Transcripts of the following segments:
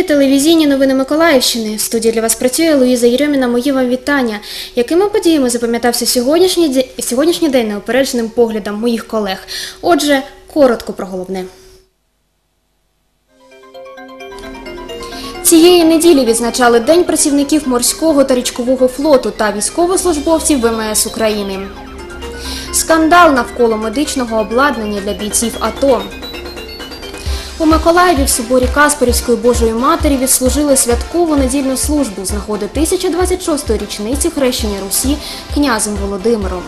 ефірі телевізійні новини Миколаївщини. В студії для вас працює Луїза Єрьоміна. Мої вам вітання. Якими подіями запам'ятався сьогоднішній, сьогоднішній день неупередженим поглядом моїх колег? Отже, коротко про головне. Цієї неділі відзначали День працівників морського та річкового флоту та військовослужбовців ВМС України. Скандал навколо медичного обладнання для бійців АТО. У Миколаєві в соборі Каспорівської Божої Матері відслужили святкову недільну службу з нагоди 1026-ї річниці хрещення Русі князем Володимиром.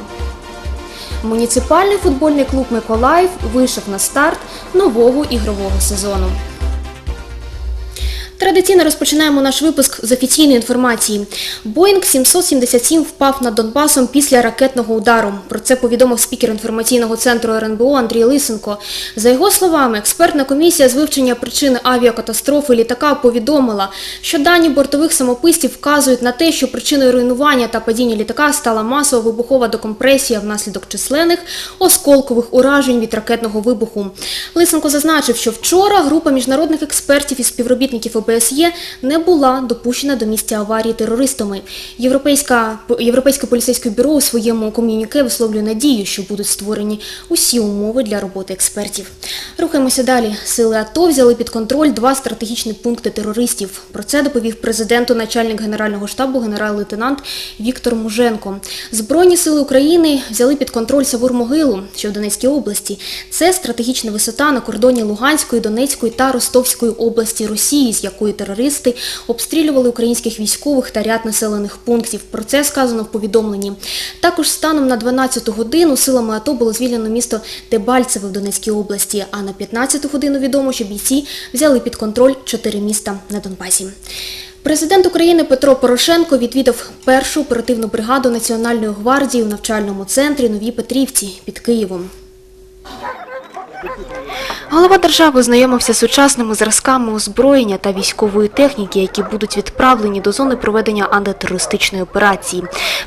Муніципальний футбольний клуб Миколаїв вийшов на старт нового ігрового сезону. Традиційно розпочинаємо наш випуск з офіційної інформації. Боїнг 777 впав над Донбасом після ракетного удару. Про це повідомив спікер інформаційного центру РНБО Андрій Лисенко. За його словами, експертна комісія з вивчення причини авіакатастрофи літака повідомила, що дані бортових самописців вказують на те, що причиною руйнування та падіння літака стала масова вибухова декомпресія внаслідок численних осколкових уражень від ракетного вибуху. Лисенко зазначив, що вчора група міжнародних експертів і співробітників ОБСЄ не була допущена до місця аварії терористами. Європейська, Європейське поліцейське бюро у своєму ком'юніке висловлює надію, що будуть створені усі умови для роботи експертів. Рухаємося далі. Сили АТО взяли під контроль два стратегічні пункти терористів. Про це доповів президенту начальник Генерального штабу генерал-лейтенант Віктор Муженко. Збройні сили України взяли під контроль Савур-Могилу, що в Донецькій області. Це стратегічна висота на кордоні Луганської, Донецької та Ростовської області Росії, з якої терористи обстрілювали українських військових та ряд населених пунктів. Про це сказано в повідомленні. Також станом на 12 годину силами АТО було звільнено місто Дебальцеве в Донецькій області. А на 15 годину відомо, що бійці взяли під контроль чотири міста на Донбасі. Президент України Петро Порошенко відвідав першу оперативну бригаду Національної гвардії у навчальному центрі Новій Петрівці під Києвом. Голова держави ознайомився з сучасними зразками озброєння та військової техніки, які будуть відправлені до зони проведення антитерористичної операції.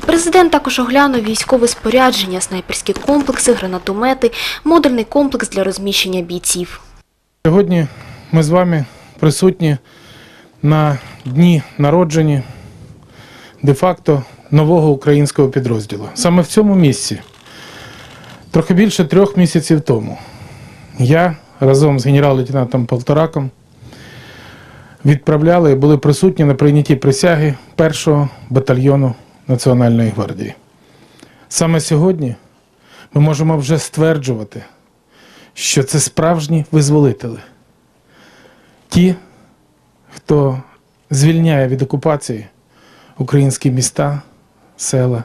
Президент також оглянув військове спорядження, снайперські комплекси, гранатомети, модульний комплекс для розміщення бійців. Сьогодні ми з вами присутні на дні народження де-факто нового українського підрозділу. Саме в цьому місці, трохи більше трьох місяців тому, я разом з генерал-лейтенантом Полтораком відправляли і були присутні на прийнятті присяги першого батальйону Національної гвардії. Саме сьогодні ми можемо вже стверджувати, що це справжні визволителі. Ті, хто звільняє від окупації українські міста, села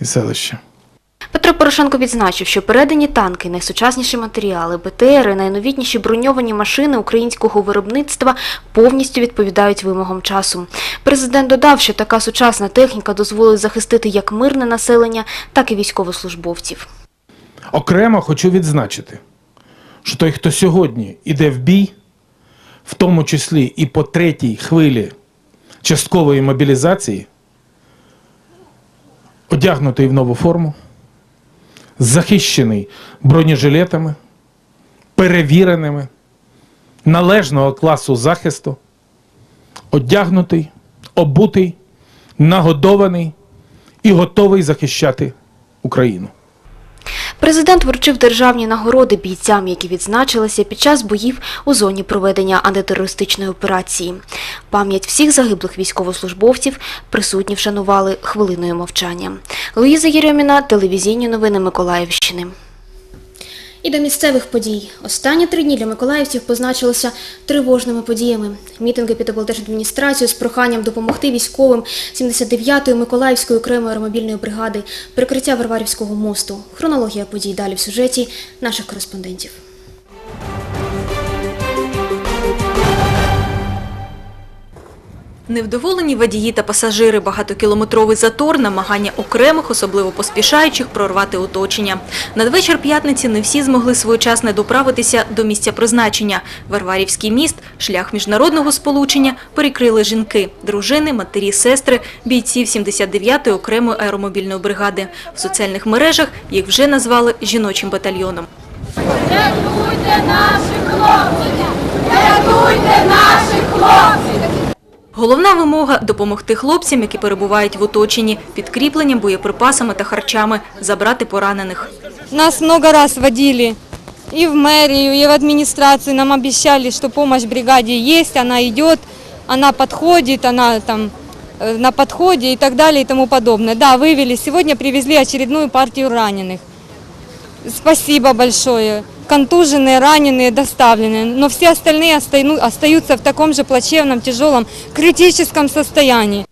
і селища. Петро Порошенко відзначив, що передані танки, найсучасніші матеріали, БТРи, найновітніші броньовані машини українського виробництва повністю відповідають вимогам часу. Президент додав, що така сучасна техніка дозволить захистити як мирне населення, так і військовослужбовців. Окремо хочу відзначити, що той, хто сьогодні іде в бій, в тому числі і по третій хвилі часткової мобілізації, одягнутий в нову форму, захищений бронежилетами, перевіреними, належного класу захисту, одягнутий, обутий, нагодований і готовий захищати Україну. Президент вручив державні нагороди бійцям, які відзначилися під час боїв у зоні проведення антитерористичної операції. Пам'ять всіх загиблих військовослужбовців присутні вшанували хвилиною мовчання. Луїза Єрьоміна, телевізійні новини Миколаївщини. І до місцевих подій. Останні три дні для миколаївців позначилися тривожними подіями. Мітинги під облдержадміністрацією з проханням допомогти військовим 79-ї Миколаївської окремої аеромобільної бригади, прикриття Варварівського мосту. Хронологія подій далі в сюжеті наших кореспондентів. Невдоволені водії та пасажири, багатокілометровий затор, намагання окремих, особливо поспішаючих, прорвати оточення. Надвечір п'ятниці не всі змогли своєчасно доправитися до місця призначення. Варварівський міст, шлях міжнародного сполучення перекрили жінки, дружини, матері, сестри, бійців 79-ї окремої аеромобільної бригади. В соціальних мережах їх вже назвали жіночим батальйоном. Рятуйте наших хлопців! Головна вимога – допомогти хлопцям, які перебувають в оточенні, підкріпленням боєприпасами та харчами, забрати поранених. Нас много раз водили и в мэрию, и в администрацию. Нам обещали, что помощь бригаде есть, она идет, она подходит, она там э, на подходе и так далее и тому подобное. Да, вывели. Сегодня привезли очередную партию раненых. Спасибо большое. Контуженные, раненые доставлены, но все остальные остаю- остаются в таком же плачевном, тяжелом, критическом состоянии.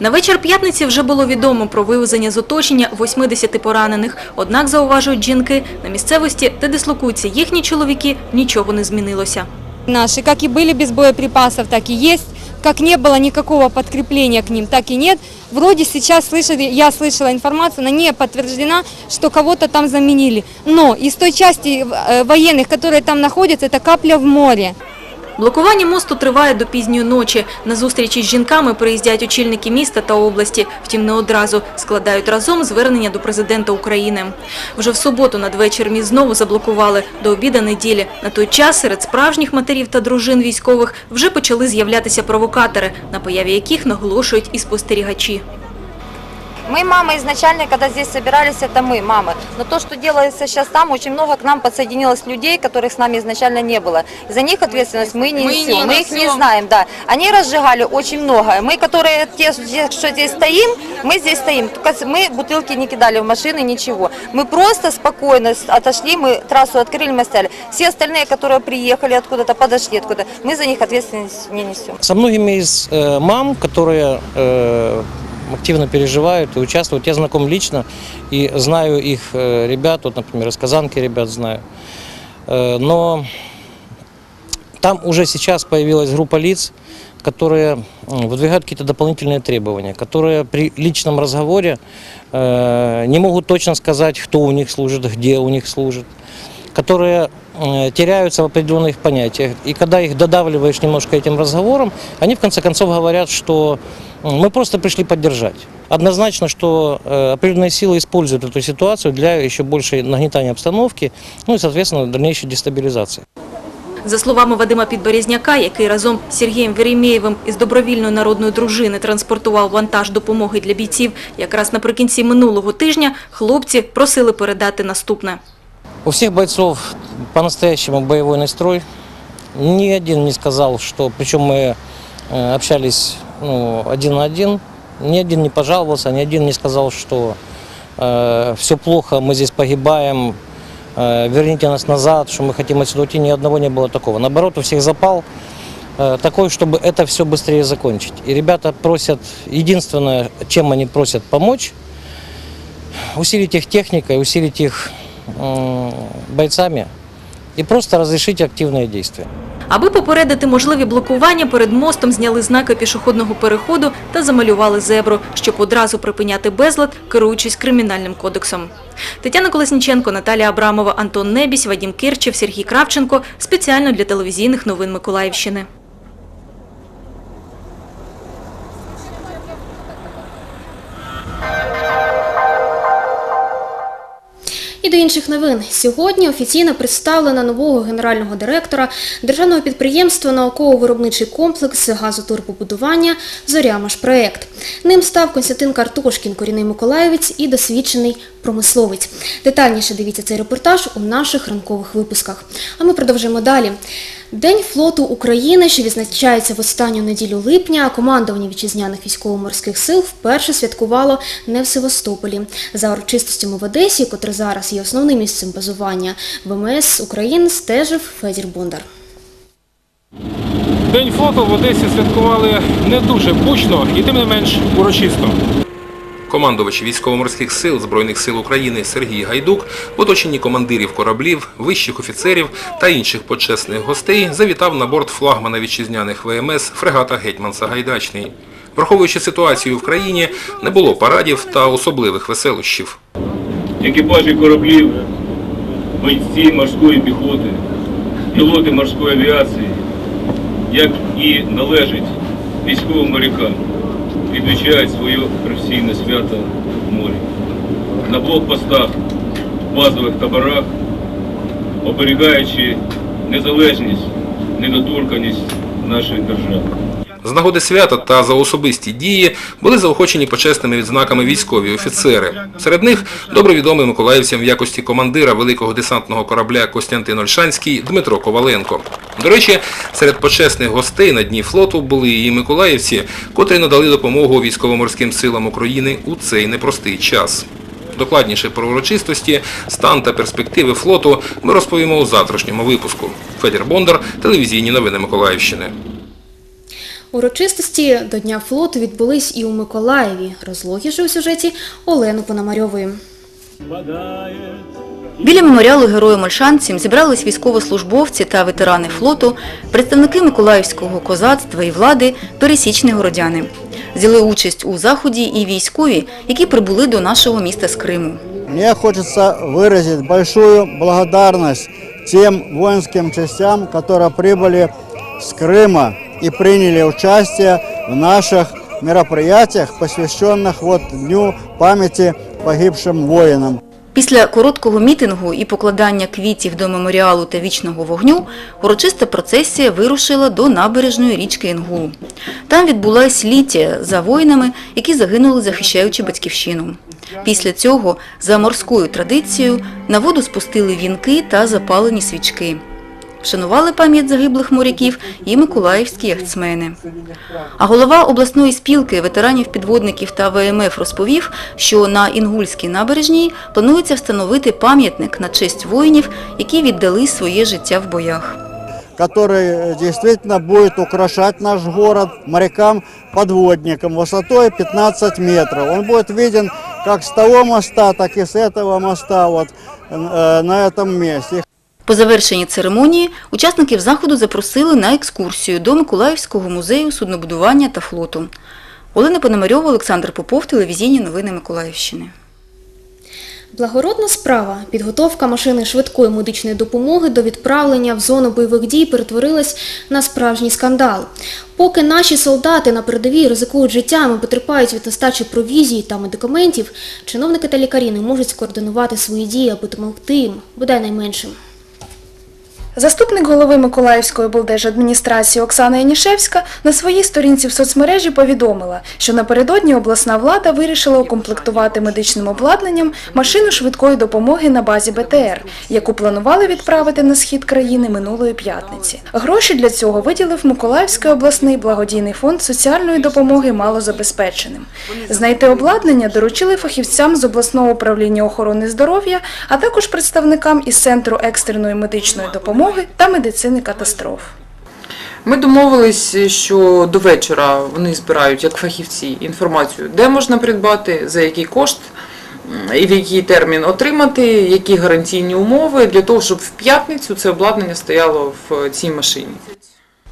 На вечір п'ятниці вже було відомо про вивезення з оточення 80 поранених. Однак, зауважують жінки, на місцевості, де дислокуються їхні чоловіки, нічого не змінилося. Наши, как и были без боеприпасов, так и есть. Как не было никакого подкрепления к ним, так и нет. Вроде сейчас слышали, я слышала информацию, она не подтверждена, что кого-то там заменили. Но из той части э, военных, которые там находятся, это капля в море. Блокування мосту триває до пізньої ночі. На зустрічі з жінками приїздять очільники міста та області. Втім, не одразу. Складають разом звернення до президента України. Вже в суботу надвечір міст знову заблокували до обіда неділі. На той час серед справжніх матерів та дружин військових вже почали з'являтися провокатори, на появі яких наголошують і спостерігачі. Мы, мамы, изначально, когда здесь собирались, это мы, мамы. Но то, что делается сейчас там, очень много к нам подсоединилось людей, которых с нами изначально не было. И за них ответственность мы не несем, мы их не знаем, да. Они разжигали очень много. Мы, которые, те, те, что здесь стоим, мы здесь стоим. Только с- мы бутылки не кидали в машины, ничего. Мы просто спокойно с- отошли, мы трассу открыли, мы стояли. Все остальные, которые приехали откуда-то, подошли откуда, мы за них ответственность не несем. Со многими из э, мам, которые э, активно переживают и участвуют, я знаком лично и знаю их э, ребят, вот, например, из Казанки ребят знаю. Э, но там уже сейчас появилась группа лиц, которые выдвигают какие-то дополнительные требования, которые при личном разговоре э, не могут точно сказать, кто у них служит, где у них служит, которые теряются в определенных понятиях. И когда их додавливаешь немножко этим разговором, они в конце концов говорят, что м, мы просто пришли поддержать. Однозначно, что э, определенные силы используют эту ситуацию для еще большей нагнетания обстановки, ну и, соответственно, дальнейшей дестабилизации. За словами Вадима Підберезняка, який разом з Сергієм Веремєєвим із добровільної народної дружини транспортував вантаж допомоги для бійців, якраз наприкінці минулого тижня хлопці просили передати наступне. У всех бойцов по-настоящему боевой настрой. Ни один не сказал, что, причем мы э, общались ну, один на один, ни один не пожаловался, ни один не сказал, что все плохо, мы здесь погибаем, э, верните нас назад, что мы хотим отсюда уйти, ни одного не было такого. Наоборот, у всех запал э, такой, чтобы это все быстрее закончить. И ребята просят, единственное, чем они просят помочь, усилить их техникой, усилить их бойцами и просто разрешить активные действия. Аби попередити можливі блокування, перед мостом зняли знаки пішохідного переходу та замалювали зебру, щоб одразу припиняти безлад, керуючись кримінальним кодексом. Тетяна Колесніченко, Наталія Абрамова, Антон Небісь, Вадім Кирчев, Сергій Кравченко. Спеціально для телевізійних новин Миколаївщини. Інших новин. Сьогодні офіційно представлена нового генерального директора державного підприємства «Науково-виробничий комплекс газотурбобудування «Зорямашпроект». Ним став Константин Картошкін, корінний миколаївець і досвідчений промисловець. Детальніше дивіться цей репортаж у наших ранкових випусках. А ми продовжуємо далі. День флоту України, що відзначається в останню неділю липня, командування вітчизняних військово-морських сил вперше святкувало не в Севастополі. За урочистостями в Одесі, котре зараз є основним місцем базування ВМС України, стежив Федір Бондар. День флоту в Одесі святкували не дуже гучно і тим не менш урочисто. Командувач військово-морських сил Збройних сил України Сергій Гайдук в оточенні командирів кораблів, вищих офіцерів та інших почесних гостей завітав на борт флагмана вітчизняних ВМС фрегата Гетьман Сагайдачний. Враховуючи ситуацію в країні, не було парадів та особливих веселощів. екіпажі кораблів, бойці морської піхоти, пілоти морської авіації, як і належить військовим морякам, відмічають своє професійне свято в морі. На блокпостах, базових таборах, оберігаючи незалежність недоторканність нашої держави. З нагоди свята та за особисті дії були заохочені почесними відзнаками військові офіцери. Серед них добре відомий миколаївцям в якості командира великого десантного корабля Костянтин Ольшанський Дмитро Коваленко. До речі, серед почесних гостей на дні флоту були і миколаївці, котрі надали допомогу військово-морським силам України у цей непростий час. Докладніше про урочистості, стан та перспективи флоту ми розповімо у завтрашньому випуску. Федір Бондар, телевізійні новини Миколаївщини. Урочистості до Дня флоту відбулись і у Миколаєві. Розлогіше у сюжеті Олени Пономарьової. Біля меморіалу героям Ольшанцям зібрались військовослужбовці та ветерани флоту, представники миколаївського козацтва і влади, пересічні городяни. Взяли участь у заході і військові, які прибули до нашого міста з Криму. Мне хочется выразить большую благодарность тем воинским частям, которые прибыли с Крыма и приняли участие в наших мероприятиях, посвященных вот Дню памяти погибшим воинам. Після короткого мітингу і покладання квітів до меморіалу та вічного вогню урочиста процесія вирушила до набережної річки Інгулу. Там відбулась ліття за воїнами, які загинули, захищаючи батьківщину. Після цього, за морською традицією, на воду спустили вінки та запалені свічки Вшанували пам'ять загиблих моряків і миколаївські яхтсмени. А голова обласної спілки ветеранів-підводників та ВМФ розповів, що на Інгульській набережній планується встановити пам'ятник на честь воїнів, які віддали своє життя в боях. который э, действительно будет украшать наш город морякам-подводникам высотой 15 метров. Он будет виден как с того моста, так и с этого моста вот, э, на этом месте. По завершенні церемонії учасників заходу запросили на екскурсію до Миколаївського музею суднобудування та флоту. Олена Пономарьова, Олександр Попов, телевізійні новини Миколаївщини. Благородна справа підготовка машини швидкої медичної допомоги до відправлення в зону бойових дій перетворилась на справжній скандал. Поки наші солдати на передовій ризикують життям і потерпають від нестачі провізії та медикаментів, чиновники та лікарі не можуть скоординувати свої дії, аби допомогти їм, бодай найменшим. Заступник голови Миколаївської облдержадміністрації Оксана Янішевська на своїй сторінці в соцмережі повідомила, що напередодні обласна влада вирішила укомплектувати медичним обладнанням машину швидкої допомоги на базі БТР, яку планували відправити на схід країни минулої п'ятниці. Гроші для цього виділив Миколаївський обласний благодійний фонд соціальної допомоги малозабезпеченим. Знайти обладнання доручили фахівцям з обласного управління охорони здоров'я, а також представникам із центру екстреної медичної допомоги та медицини катастроф. Ми домовились, що до вечора вони збирають як фахівці інформацію, де можна придбати, за який кошт і в який термін отримати, які гарантійні умови для того, щоб в п'ятницю це обладнання стояло в цій машині.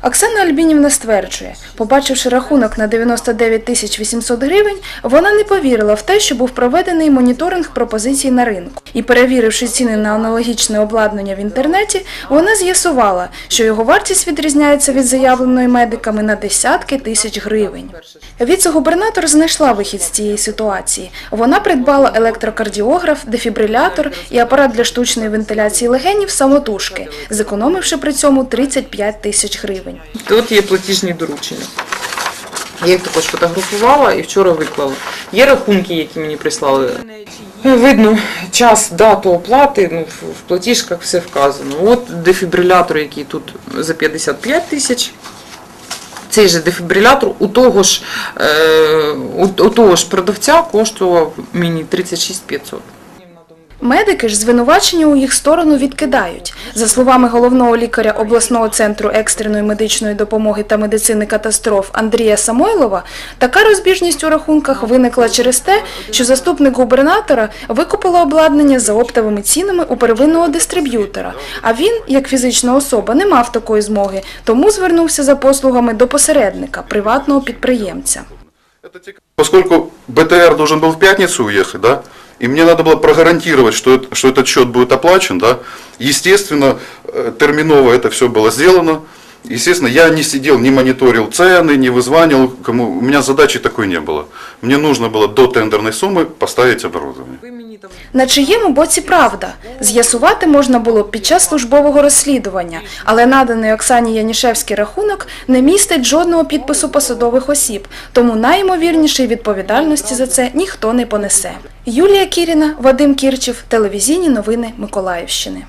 Оксана Альбінівна стверджує, побачивши рахунок на 99 тисяч 800 гривень, вона не повірила в те, що був проведений моніторинг пропозицій на ринку. І перевіривши ціни на аналогічне обладнання в інтернеті, вона з'ясувала, що його вартість відрізняється від заявленої медиками на десятки тисяч гривень. Віце-губернатор знайшла вихід з цієї ситуації. Вона придбала електрокардіограф, дефібрилятор і апарат для штучної вентиляції легенів самотужки, зекономивши при цьому 35 тисяч гривень. Тут є платіжні доручення. Я їх також фотографувала і вчора виклала. Є рахунки, які мені прислали. Видно час, дату оплати, ну, в платіжках все вказано. От дефібрилятор, який тут за 55 тисяч. Цей же дефібрилятор у того ж, е, у того ж продавця коштував мені 36 500. Медики ж звинувачення у їх сторону відкидають. За словами головного лікаря обласного центру екстреної медичної допомоги та медицини катастроф Андрія Самойлова, така розбіжність у рахунках виникла через те, що заступник губернатора викупила обладнання за оптовими цінами у первинного дистриб'ютора. А він, як фізична особа, не мав такої змоги, тому звернувся за послугами до посередника, приватного підприємця. Поскольку БТР должен был в пятницу уехать, и мне надо было прогарантировать, что, это- что этот счет будет оплачен, да, естественно, э, терминово это все было сделано, Естественно, я не сидел, не мониторил цены, не вызванивал кому. У меня задачи такой не было. Мне нужно было до тендерной суммы поставить оборудование. На чиєму боці правда? З'ясувати можна було б під час службового розслідування, але наданий Оксані Янішевський рахунок не містить жодного підпису посадових осіб, тому найімовірніше відповідальності за це ніхто не понесе. Юлія Кіріна, Вадим Кірчев, телевізійні новини Миколаївщини.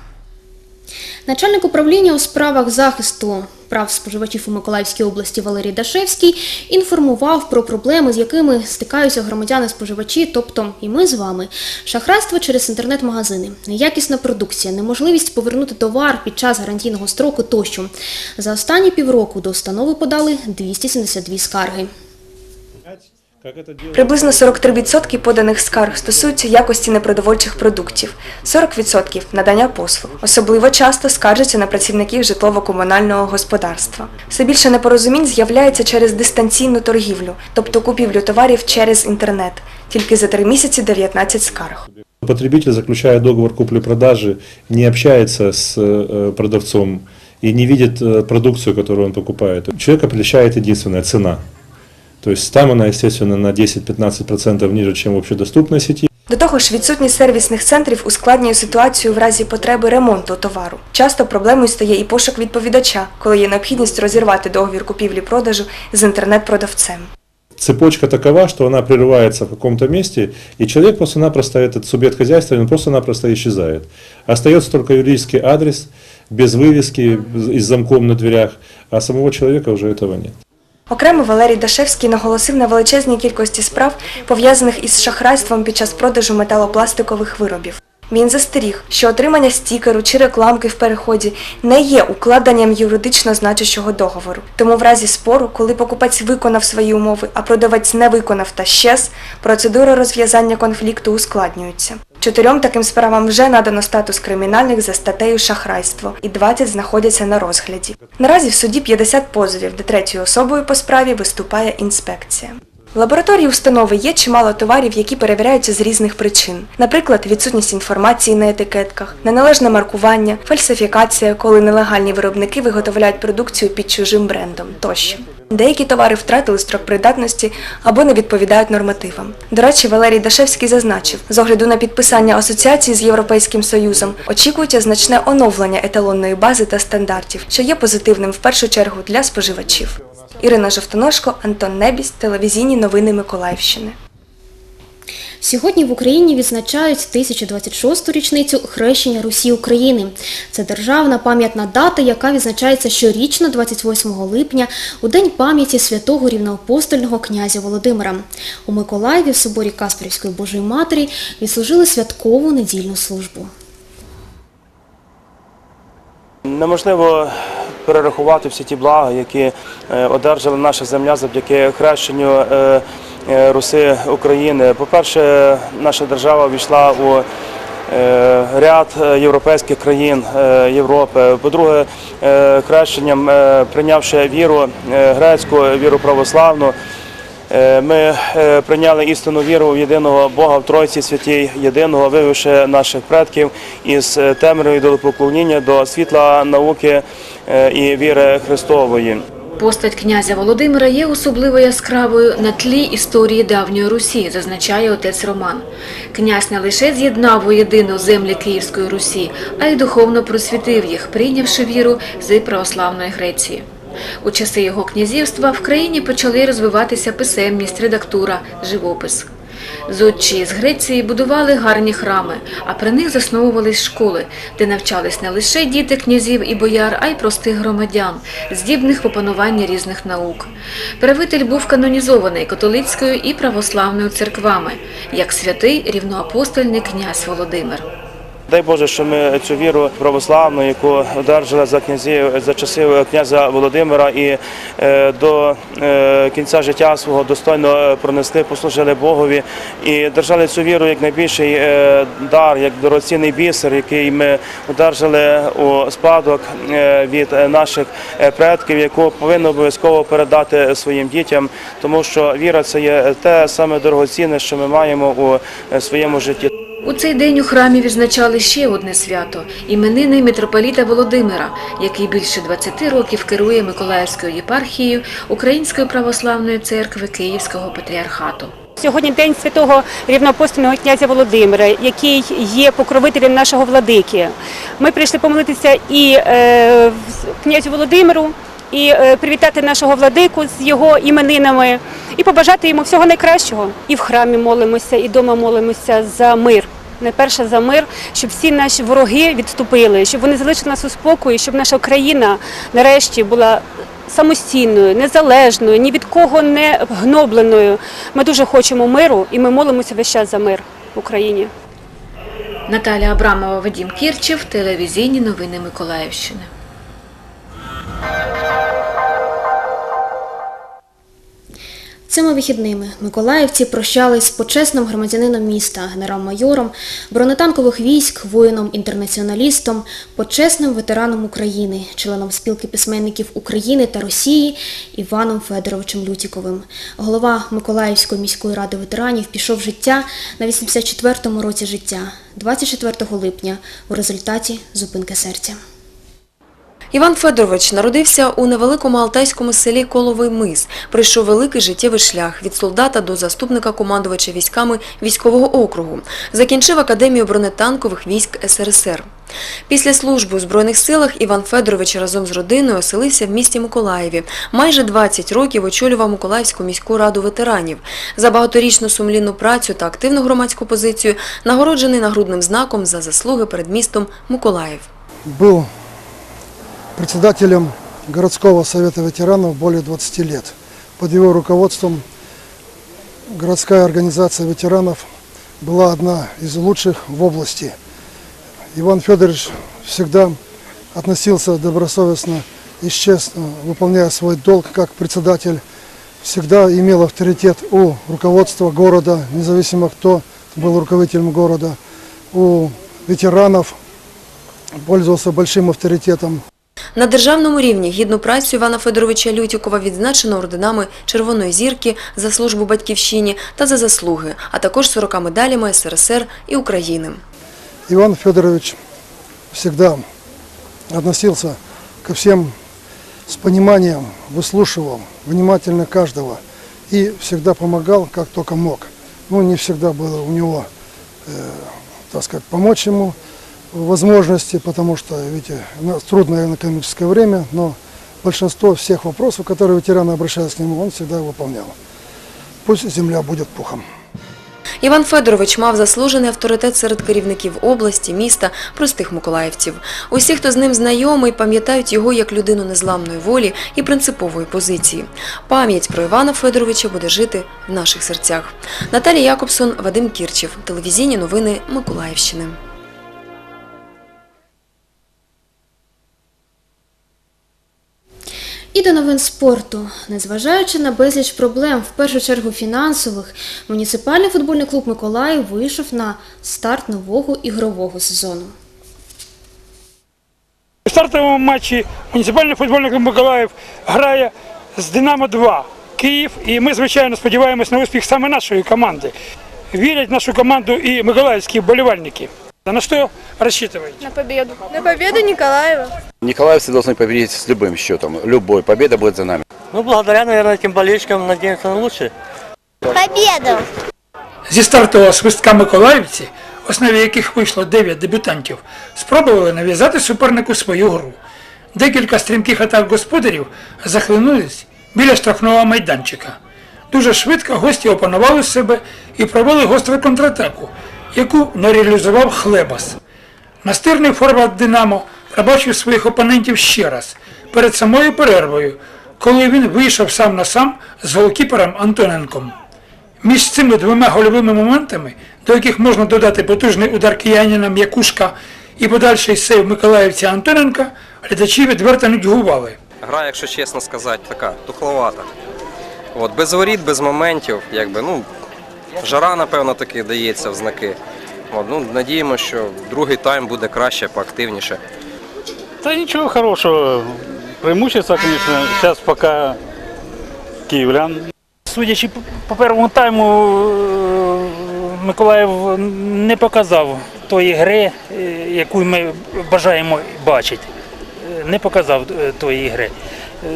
Начальник управління у справах захисту прав споживачів у Миколаївській області Валерій Дашевський інформував про проблеми, з якими стикаються громадяни-споживачі, тобто і ми з вами. Шахрайство через інтернет-магазини, неякісна продукція, неможливість повернути товар під час гарантійного строку тощо. За останні півроку до установи подали 272 скарги. Приблизно 43% поданих скарг стосуються якості непродовольчих продуктів, 40% – надання послуг. Особливо часто скаржаться на працівників житлово-комунального господарства. Все більше непорозумінь з'являється через дистанційну торгівлю, тобто купівлю товарів через інтернет. Тільки за три місяці 19 скарг. Потребитель, заключая договор купли-продажи, не общается с э, продавцом и не видит э, продукцию, которую он покупает. Человека прельщает единственная цена. То есть там она, естественно, на 10-15% ниже, чем в общедоступной сети. До того ж, відсутність сервісних центрів ускладнює ситуацію в разі потреби ремонту товару. Часто проблемою стає і пошук відповідача, коли є необхідність розірвати договір купівлі-продажу з інтернет-продавцем. Цепочка такова, что она прерывается в каком-то месте, и человек просто-напросто, этот субъект хозяйства, он просто-напросто исчезает. Остается только юридический адрес, без вывески и с замком на дверях, а самого человека уже этого нет. Окремо Валерій Дашевський наголосив на величезній кількості справ, пов'язаних із шахрайством під час продажу металопластикових виробів. Він застеріг, що отримання стікеру чи рекламки в переході не є укладенням юридично значущого договору. Тому в разі спору, коли покупець виконав свої умови, а продавець не виконав та щез, процедура розв'язання конфлікту ускладнюється. Чотирьом таким справам вже надано статус кримінальних за статтею шахрайство, і 20 знаходяться на розгляді. Наразі в суді 50 позовів, де третьою особою по справі виступає інспекція. В лабораторії установи є чимало товарів, які перевіряються з різних причин. Наприклад, відсутність інформації на етикетках, неналежне маркування, фальсифікація, коли нелегальні виробники виготовляють продукцію під чужим брендом тощо. Деякі товари втратили строк придатності або не відповідають нормативам. До речі, Валерій Дашевський зазначив, з огляду на підписання асоціації з Європейським Союзом очікується значне оновлення еталонної бази та стандартів, що є позитивним в першу чергу для споживачів. Ірина Жовтоножко, Антон Небіс, телевізійні новини Миколаївщини. Сьогодні в Україні відзначають 1026-ту річницю хрещення Русі України. Це державна пам'ятна дата, яка відзначається щорічно 28 липня у День пам'яті святого рівноапостольного князя Володимира. У Миколаєві в соборі Каспарівської Божої Матері відслужили святкову недільну службу. Неможливо перерахувати всі ті блага, які е, одержала наша земля завдяки хрещенню е, е, Руси України. По-перше, наша держава війшла у ряд європейських країн Європи. По-друге, хрещенням, прийнявши віру грецьку, віру православну, Ми е, прийняли істинну віру в єдиного Бога в Тройці святій, єдиного, вивівши наших предків із е, темряви до поклоніння до світла науки е, і віри Христової. Постать князя Володимира є особливо яскравою на тлі історії давньої Русі, зазначає отець Роман. Князь не лише з'єднав воєдино землі Київської Русі, а й духовно просвітив їх, прийнявши віру з православної Греції. У часи його князівства в країні почали розвиватися писемність, редактура, живопис. Зодчі з Греції будували гарні храми, а при них засновувались школи, де навчались не лише діти князів і бояр, а й простих громадян, здібних в опануванні різних наук. Правитель був канонізований католицькою і православною церквами, як святий рівноапостольний князь Володимир. Дай Боже, що ми цю віру православну, яку одержали за князів за часів князя Володимира і е, до е, кінця життя свого достойно пронесли, послужили Богові і держали цю віру як найбільший е, дар, як дорогоцінний бісер, який ми одержали у спадок від наших предків, яку повинно обов'язково передати своїм дітям, тому що віра це є те саме дорогоцінне, що ми маємо у своєму житті. У цей день у храмі відзначали ще одне свято іменини митрополіта Володимира, який більше 20 років керує Миколаївською єпархією Української православної церкви Київського патріархату. Сьогодні день святого рівноапостольного князя Володимира, який є покровителем нашого владики. Ми прийшли помолитися і е, князю Володимиру, і е, привітати нашого владику з його іменинами, і побажати йому всього найкращого. І в храмі молимося, і вдома молимося за мир. Найперше за мир, щоб всі наші вороги відступили, щоб вони залишили нас у спокої, щоб наша країна нарешті була самостійною, незалежною, ні від кого не гнобленою. Ми дуже хочемо миру і ми молимося весь час за мир в Україні. Наталя Абрамова, Вадім Кірчев, телевізійні новини Миколаївщини. Цими вихідними миколаївці прощались з почесним громадянином міста, генерал-майором, бронетанкових військ, воїном-інтернаціоналістом, почесним ветераном України, членом спілки письменників України та Росії Іваном Федоровичем Лютіковим. Голова Миколаївської міської ради ветеранів пішов в життя на 84-му році життя, 24 липня, у результаті зупинки серця. Іван Федорович народився у невеликому алтайському селі Коловий Мис. Пройшов великий життєвий шлях від солдата до заступника командувача військами військового округу. Закінчив академію бронетанкових військ СРСР. Після служби у Збройних силах Іван Федорович разом з родиною оселився в місті Миколаєві. Майже 20 років очолював Миколаївську міську раду ветеранів. За багаторічну сумлінну працю та активну громадську позицію нагороджений нагрудним знаком за заслуги перед містом Миколаїв. был председателем городского совета ветеранов более 20 лет. Под его руководством городская организация ветеранов была одна из лучших в области. Иван Федорович всегда относился добросовестно и честно, выполняя свой долг как председатель. Всегда имел авторитет у руководства города, независимо кто был руководителем города, у ветеранов пользовался большим авторитетом. На державному рівні гідну працю Івана Федоровича Лютікова відзначено орденами Червоної зірки за службу батьківщині та за заслуги, а також 40 медалями СРСР і України. Иван Федорович всегда относился ко всем с пониманием, выслушивал внимательно каждого и всегда помогал, как только мог. Ну, не всегда было у него, э, так сказать, помочь ему возможности, потому что, видите, у нас трудное экономическое время, но большинство всех вопросов, которые ветераны обращались к нему, он всегда выполнял. Пусть земля будет пухом. Іван Федорович мав заслужений авторитет серед керівників області, міста, простих миколаївців. Усі, хто з ним знайомий, пам'ятають його як людину незламної волі і принципової позиції. Пам'ять про Івана Федоровича буде жити в наших серцях. Наталія Якобсон, Вадим Кірчев. Телевізійні новини Миколаївщини. І до новин спорту. Незважаючи на безліч проблем, в першу чергу фінансових, муніципальний футбольний клуб Миколаїв вийшов на старт нового ігрового сезону. У стартовому матчі муніципальний футбольний клуб Миколаїв грає з Динамо-2 Київ. І ми, звичайно, сподіваємось на успіх саме нашої команди. Вірять в нашу команду і миколаївські вболівальники. А на що розчитываете? На победу. На победу Николаева. Николаевцы должны победить с любым счетом. Любой. Победа будет за нами. Ну, благодаря, наверное, этим болельщикам надеемся на лучшее. Победу. Зі стартового свистка Миколаївці, в основі яких вийшло 9 дебютантів, спробували нав'язати супернику свою гру. Декілька стрімких атак господарів захлинулись біля штрафного майданчика. Дуже швидко гості опанували себе і провели гостру контратаку, яку не реалізував Хлебас. Настирний форвард Динамо пробачив своїх опонентів ще раз перед самою перервою, коли він вийшов сам на сам з голкіпером Антоненком. Між цими двома гольовими моментами, до яких можна додати потужний удар киянина М'якушка і подальший сейв Миколаївця Антоненка, глядачі відверто нудьгували. Гра, якщо чесно сказати, така тухловата. От, без воріт, без моментів, якби, ну, жара, напевно, таки дається в знаки. От, ну, надіємося, що другий тайм буде краще, поактивніше. Да ничего хорошего. Преимущество, конечно, сейчас пока киевлян. Судячи по- по первому тайму, е, Миколаїв не показав тої гри, е, яку ми бажаємо бачити. Е, Не показав е, тої гри.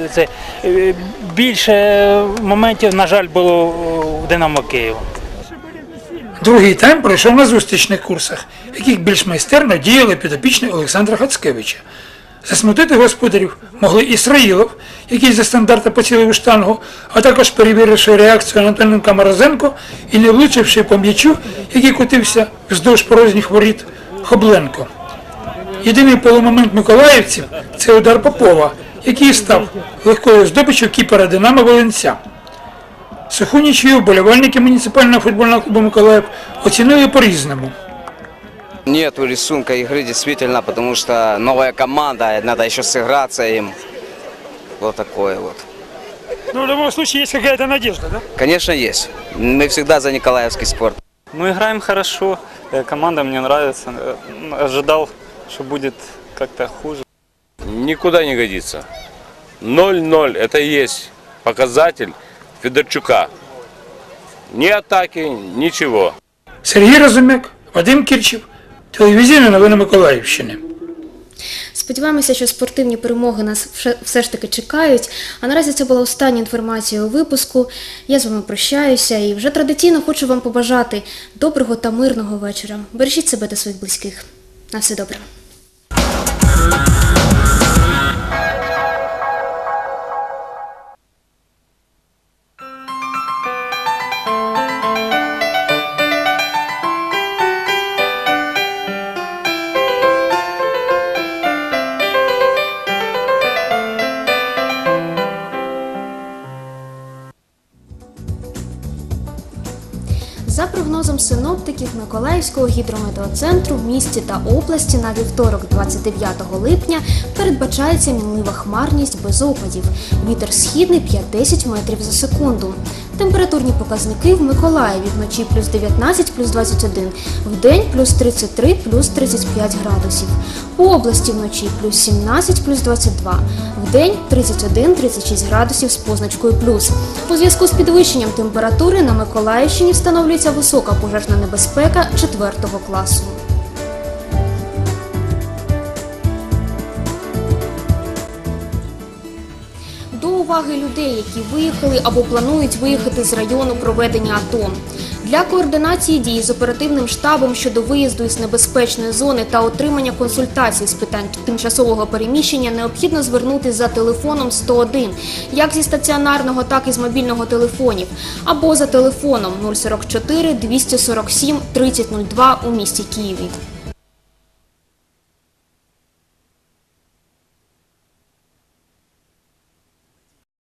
Е, Це е, більше моментів, на жаль, було в Динамо Києва. Другий тайм пройшов на зустрічних курсах, яких більш майстерно діяли підопічні Олександра Хацкевича. Засмутити господарів могли Ісраїлов, який за стандарти поцілив у штангу, а також перевіривши реакцію Антоненка Морозенко і не влучивши по м'ячу, який котився вздовж порожніх воріт Хобленко. Єдиний полумомент миколаївців це удар Попова, який став легкою здобиччю кіпера Динамо Волинця. Суху нічию вболівальники муніципального футбольного клубу Миколаїв оцінили по-різному. Нету рисунка игры действительно, потому что новая команда, надо еще сыграться им. Вот такое вот. Ну, в любом случае, есть какая-то надежда, да? Конечно, есть. Мы всегда за Николаевский спорт. Мы играем хорошо, э, команда мне нравится. Э, Ожидал, что будет как-то хуже. Никуда не годится. 0-0 это и есть показатель Федорчука. Ни атаки, ничего. Сергій Розумяк, Вадим Кірчів, телевізійні новини Миколаївщини. Сподіваємося, що спортивні перемоги нас все- все ж таки чекають. А наразі це була остання інформація у випуску. Я з вами прощаюся і вже традиційно хочу вам побажати доброго та мирного вечора. Бережіть себе та своїх близьких. На все добре. Синоптиків Миколаївського гідрометеоцентру в місті та області на вівторок, 29 липня, передбачається мінлива хмарність без опадів. Вітер східний 5-10 метрів за секунду. Температурні показники в Миколаєві вночі плюс 19, плюс 21, вдень плюс 33, плюс 35 градусів. По області вночі плюс 17, плюс 22, вдень 31-36 градусів з позначкою плюс. У зв'язку з підвищенням температури на Миколаївщині встановлюється висока пожежна небезпека 4 класу. Уваги людей, які виїхали або планують виїхати з району проведення АТО. Для координації дій з оперативним штабом щодо виїзду із небезпечної зони та отримання консультацій з питань тимчасового переміщення необхідно звернутися за телефоном 101, як зі стаціонарного, так і з мобільного телефонів, або за телефоном 044 247 3002 у місті Києві.